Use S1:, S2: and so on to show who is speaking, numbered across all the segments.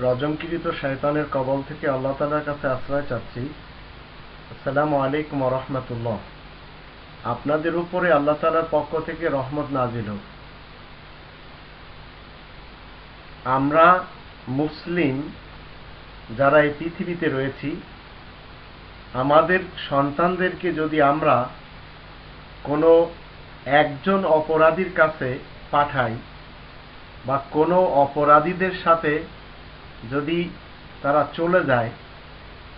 S1: রজমকৃত শয়তানের কবল থেকে আল্লাহ তালার কাছে আশ্রয় চাচ্ছি। আসসালামু আলাইকুম রহমতুল্লাহ। আপনাদের উপরে আল্লাহ তালার পক্ষ থেকে রহমত নাজিল হোক। আমরা মুসলিম যারা এই পৃথিবীতে রয়েছি, আমাদের সন্তানদেরকে যদি আমরা কোনো একজন অপরাধীর কাছে পাঠাই বা কোনো অপরাধীদের সাথে যদি তারা চলে যায়,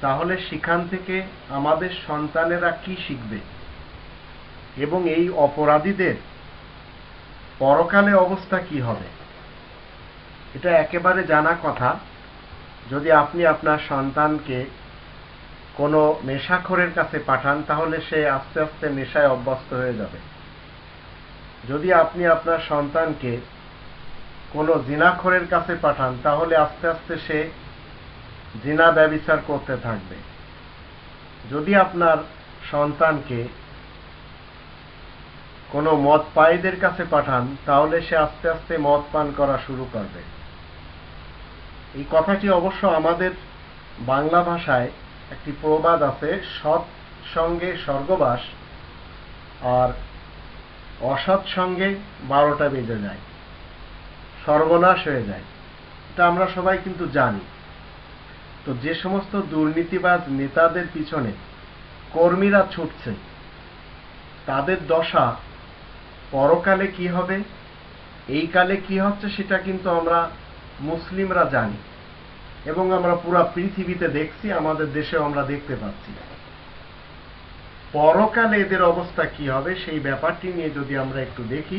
S1: তাহলে সেখান থেকে আমাদের সন্তানেরা কি শিখবে? এবং এই অপরাধীদের পরকালে অবস্থা কি হবে? এটা একেবারে জানা কথা। যদি আপনি আপনার সন্তানকে কোনো নেশাখোরের কাছে পাঠান, তাহলে সে আস্তে আস্তে নেশায় অভ্যস্ত হয়ে যাবে। যদি আপনি আপনার সন্তানকে কোনো জিনাখোরের কাছে পাঠান, তাহলে আস্তে আস্তে সে জিনা ব্যবিচার করতে থাকবে। যদি আপনার সন্তানকে কোনো মদ পায়ীদের কাছে পাঠান, তাহলে সে আস্তে আস্তে মদ পান করা শুরু করবে। এই কথাটি অবশ্য আমাদের বাংলা ভাষায় একটি প্রবাদ আছে, সৎ সঙ্গে স্বর্গবাস আর অসৎ সঙ্গে বারোটা বেজে যায়। সর্বনাশ হয়ে যায়। এটা আমরা সবাই কিন্তু জানি। তো যে সমস্ত দুর্নীতিবাজ নেতাদের পিছনে কর্মীরা ছুটছে, তাদের দশা পরকালে কি হবে, এই কালে কি হচ্ছে সেটা কিন্তু আমরা মুসলিমরা জানি এবং আমরা পুরা পৃথিবীতে দেখছি, আমাদের দেশেও আমরা দেখতে পাচ্ছি। পরকালে এদের অবস্থা কি হবে সেই ব্যাপারটি নিয়ে যদি আমরা একটু দেখি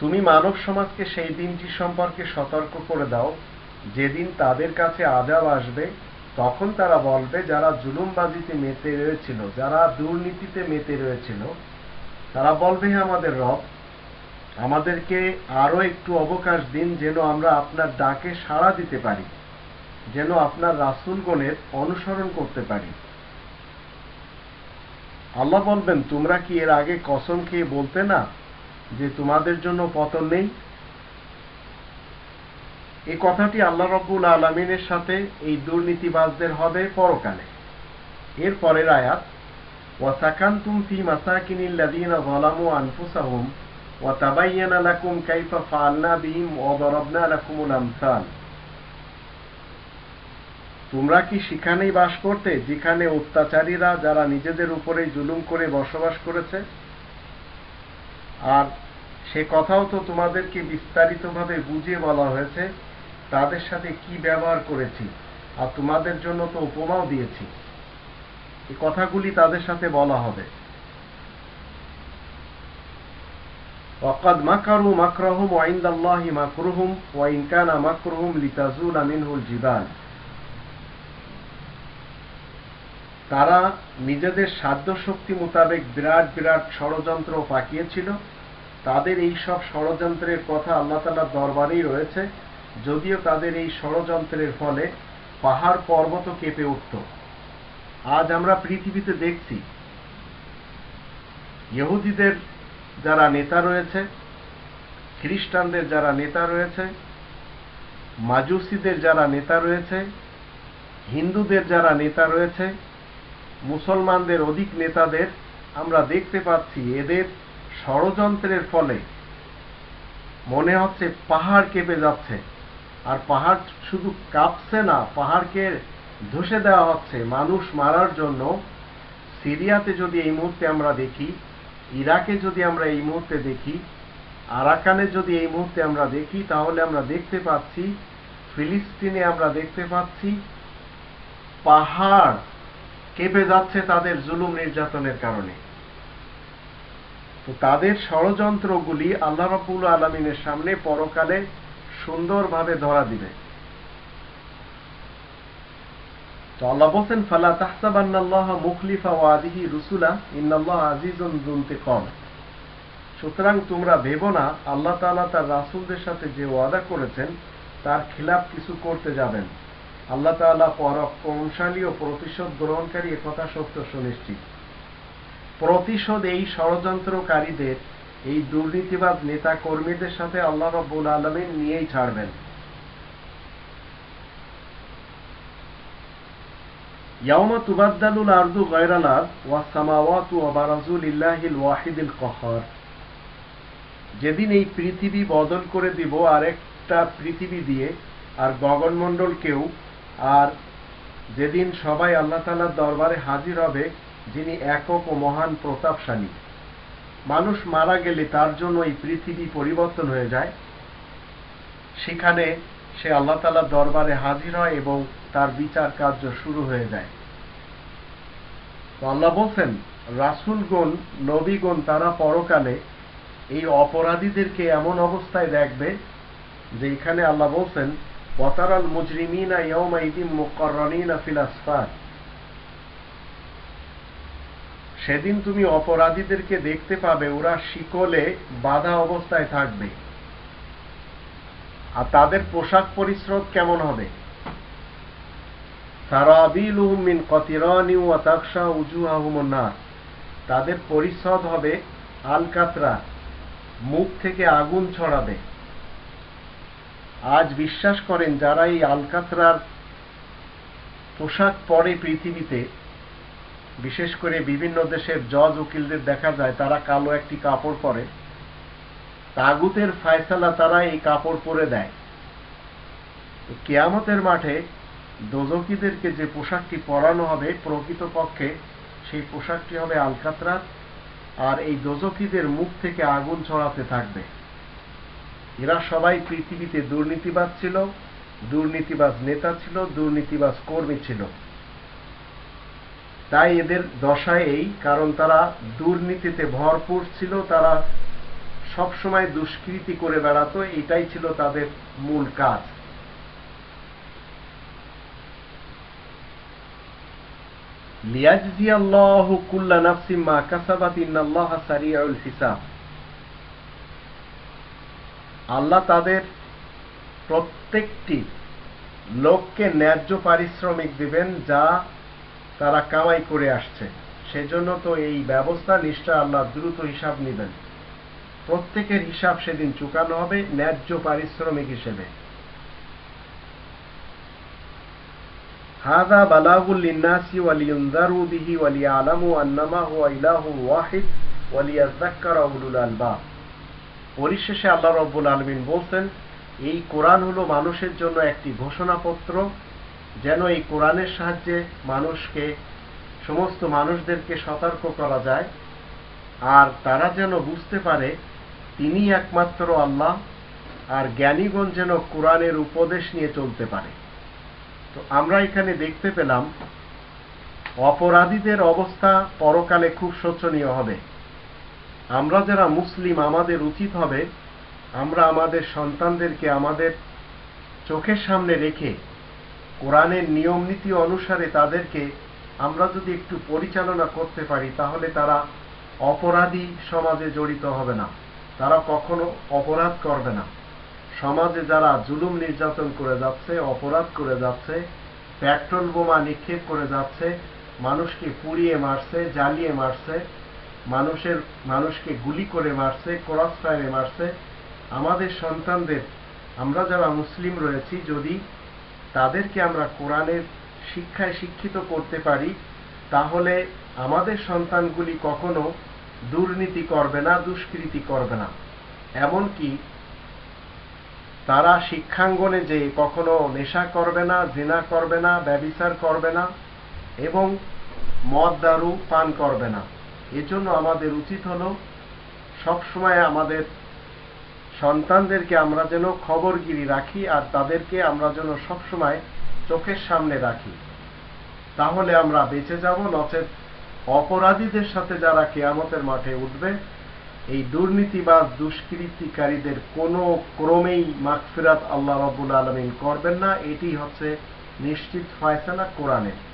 S1: তুমি মানব সমাজকে সেই দিনটি সম্পর্কে সতর্ক করে দাও। যেদিন তাদের কাছে আজাব আসবে, তখন তারা বলবে, যারা জুলুমবাজিতে মেতে রয়েছিল, যারা দুর্নীতিতে মেতে রয়েছিল, তারা বলবে আমাদের রব, আমাদেরকে আরও একটু অবকাশ দিন যেন আমরা আপনার ডাকে সাড়া দিতে পারি, যেন আপনার রাসুলগণের অনুসরণ করতে পারি। আল্লাহ বলবেন, তোমরা কি এর আগে কসম খেয়ে বলতে না যে তোমাদের জন্য পতন নেই। এই কথাটি আল্লাহ রব্বুল আলমিনের সাথে এই দুর্নীতিবাজদের হবে পরকালে। এর পরের আয়াত ফি যালামু আনফুসাহুম ওয়া তাবায়্যানা লাকুম কাইফা ফাআলনা বিহিম ওয়া দারাবনা লাকুমুল আমসাল। তোমরা কি সেখানেই বাস করতে, যেখানে অত্যাচারীরা যারা নিজেদের উপরে জুলুম করে বসবাস করেছে? আর সে কথাও তো তোমাদেরকে বিস্তারিতভাবে বুঝিয়ে বলা হয়েছে তাদের সাথে কি ব্যবহার করেছি আর তোমাদের জন্য তো উপমাও দিয়েছি এই কথাগুলি তাদের সাথে বলা হবে وقد مكروا مكرهم وعند الله مكرهم وإن كان مكرهم لتزول منه الجبال তারা নিজেদের সাধ্য শক্তি মোতাবেক বিরাট বিরাট ষড়যন্ত্র পাকিয়েছিল। তাদের এই সব ষড়যন্ত্রের কথা আল্লাহ তালার দরবারেই রয়েছে। যদিও তাদের এই ষড়যন্ত্রের ফলে পাহাড় পর্বত কেঁপে উঠত। আজ আমরা পৃথিবীতে দেখছি, ইহুদিদের যারা নেতা রয়েছে, খ্রিস্টানদের যারা নেতা রয়েছে, মাজুসিদের যারা নেতা রয়েছে, হিন্দুদের যারা নেতা রয়েছে মুসলমানদের অধিক নেতাদের আমরা দেখতে পাচ্ছি, এদের ষড়যন্ত্রের ফলে মনে হচ্ছে পাহাড় কেঁপে যাচ্ছে। আর পাহাড় শুধু কাঁপছে না, পাহাড়কে ধসে দেওয়া হচ্ছে। মানুষ মারার জন্য সিরিয়াতে যদি এই মুহূর্তে আমরা দেখি, ইরাকে যদি আমরা এই মুহূর্তে দেখি, আরাকানে যদি এই মুহূর্তে আমরা দেখি, তাহলে আমরা দেখতে পাচ্ছি, ফিলিস্তিনে আমরা দেখতে পাচ্ছি পাহাড় কেঁপে যাচ্ছে তাদের জুলুম নির্যাতনের কারণে। তো তাদের ষড়যন্ত্রগুলি আল্লাহ রব্বুল আলমিনের সামনে পরকালে সুন্দরভাবে ধরা দিবে। তো আল্লাহ বলছেন, ফালা মুখলিফা রুসুলা, ইন্নাল্লাহ আজিজুন যুনতিকাম সুতরাং তোমরা ভেবো না, আল্লাহ তাআলা তার রাসূলদের সাথে যে ওয়াদা করেছেন, তার খিলাফ কিছু করতে যাবেন। আল্লাহ তাআলা পরাক্রমশালী ও প্রতিশোধ গ্রহণকারী একথা সত্য সুনিশ্চিত। প্রতিশোধ এই ষড়যন্ত্রকারীদের, এই দুর্নীতিবাদ নেতা কর্মীদের সাথে আল্লাহ রব্বুল আলমিন নিয়েই ছাড়বেন। ইয়াউমা তুবাদ্দালুল আরদু গায়রাল আরদ ওয়াস সামাওয়াতু ওয়া বারাজু লিল্লাহিল ওয়াহিদিল কহার। যেদিন এই পৃথিবী বদল করে দিব আরেকটা পৃথিবী দিয়ে, আর গগনমণ্ডলকেও আর যেদিন সবাই আল্লাহ তাআলার দরবারে হাজির হবে, যিনি একক ও মহান প্রতাপশালী। মানুষ মারা গেলে তার জন্য এই পৃথিবী পরিবর্তন হয়ে যায়। সেখানে সে আল্লাহ তালার দরবারে হাজির হয় এবং তার বিচার কার্য শুরু হয়ে যায়। তো আল্লাহ বলছেন, রাসুলগণ, নবীগণ তারা পরকালে এই অপরাধীদেরকে এমন অবস্থায় দেখবে যে এখানে আল্লাহ বলছেন মুজরিমিনা ইয়াউমা ইদিম মুকাররানিনা ফিল আসফার সেদিন তুমি অপরাধীদেরকে দেখতে পাবে, ওরা শিকলে বাধা অবস্থায় থাকবে। আর তাদের পোশাক পরিশ্রম কেমন হবে? তাদের পরিচ্ছদ হবে আলকাতরা, মুখ থেকে আগুন ছড়াবে। আজ বিশ্বাস করেন যারা এই আলকাতরার পোশাক পরে পৃথিবীতে, বিশেষ করে বিভিন্ন দেশের জজ উকিলদের দেখা যায়, তারা কালো একটি কাপড় পরে। তাগুতের ফায়সালা তারা এই কাপড় পরে দেয়। কেয়ামতের মাঠে দোজকিদেরকে যে পোশাকটি পরানো হবে প্রকৃতপক্ষে, সেই পোশাকটি হবে আলকাতরাত আর এই দোজকিদের মুখ থেকে আগুন ছড়াতে থাকবে। এরা সবাই পৃথিবীতে দুর্নীতিবাজ ছিল, দুর্নীতিবাজ নেতা ছিল, দুর্নীতিবাজ কর্মী ছিল। তাই এদের দশায় এই, কারণ তারা দুর্নীতিতে ভরপুর ছিল, তারা সবসময় দুষ্কৃতি করে বেড়াতো, এটাই ছিল তাদের মূল কাজ। লিয়াজজিয়াল্লাহু কুল্লা নাফসিম মা কাসাবাত ইন্নাল্লাহা সারিউল হিসাব। আল্লাহ তাদের প্রত্যেকটি লোককে ন্যায্য পারিশ্রমিক দিবেন যা তারা কামাই করে আসছে। সেজন্য তো এই ব্যবস্থা নিশ্চয় আল্লাহ দ্রুত হিসাব নেবেন। প্রত্যেকের হিসাব সেদিন চুকানো হবে ন্যায্য পারিশ্রমিক হিসেবে। হাদা বালাগুল লিন্নাসি ওয়ালিউনজারু বিহি ওয়ালিয়ালামু আন্নামা হুয়া ইলাহু ওয়াহিদ ওয়ালিয়াযাক্কারা উলুল আলবাব। পরিশেষে আল্লাহ রব্বুল আলমিন বলছেন, এই কোরআন হলো মানুষের জন্য একটি ঘোষণাপত্র, যেন এই কোরআনের সাহায্যে মানুষকে, সমস্ত মানুষদেরকে সতর্ক করা যায়। আর তারা যেন বুঝতে পারে, তিনি একমাত্র আল্লাহ, আর জ্ঞানীগণ যেন কোরআনের উপদেশ নিয়ে চলতে পারে। তো আমরা এখানে দেখতে পেলাম, অপরাধীদের অবস্থা পরকালে খুব শোচনীয় হবে। আমরা যারা মুসলিম, আমাদের উচিত হবে আমরা আমাদের সন্তানদেরকে আমাদের চোখের সামনে রেখে কোরআনের নিয়ম নীতি অনুসারে তাদেরকে আমরা যদি একটু পরিচালনা করতে পারি, তাহলে তারা অপরাধী সমাজে জড়িত হবে না। তারা কখনো অপরাধ করবে না। সমাজে যারা জুলুম নির্যাতন করে যাচ্ছে, অপরাধ করে যাচ্ছে, পেট্রোল বোমা নিক্ষেপ করে যাচ্ছে, মানুষকে পুড়িয়ে মারছে, জ্বালিয়ে মারছে মানুষের, মানুষকে গুলি করে মারছে ক্রস ফায়ারে মারছে। আমাদের সন্তানদের, আমরা যারা মুসলিম রয়েছি, যদি তাদেরকে আমরা কোরআনের শিক্ষায় শিক্ষিত করতে পারি, তাহলে আমাদের সন্তানগুলি কখনো দুর্নীতি করবে না, দুষ্কৃতি করবে না। এমনকি তারা শিক্ষাঙ্গনে যে কখনো নেশা করবে না, জেনা করবে না, ব্যবিচার করবে না, এবং মদ, দারু পান করবে না। এজন্য আমাদের উচিত হলো সবসময় আমাদের সন্তানদেরকে আমরা যেন খবরগিরি রাখি আর তাদেরকে আমরা যেন সবসময় চোখের সামনে রাখি। তাহলে আমরা বেঁচে যাব, নচেত অপরাধীদের সাথে যারা কেয়ামতের মাঠে উঠবে, এই দুর্নীতিবাজ, দুষ্কৃতিকারীদের কোনো ক্রমেই মাগফিরাত আল্লাহ রব্বুল আলমিন করবেন না। এটি হচ্ছে নিশ্চিত ফয়সালা কোরআনের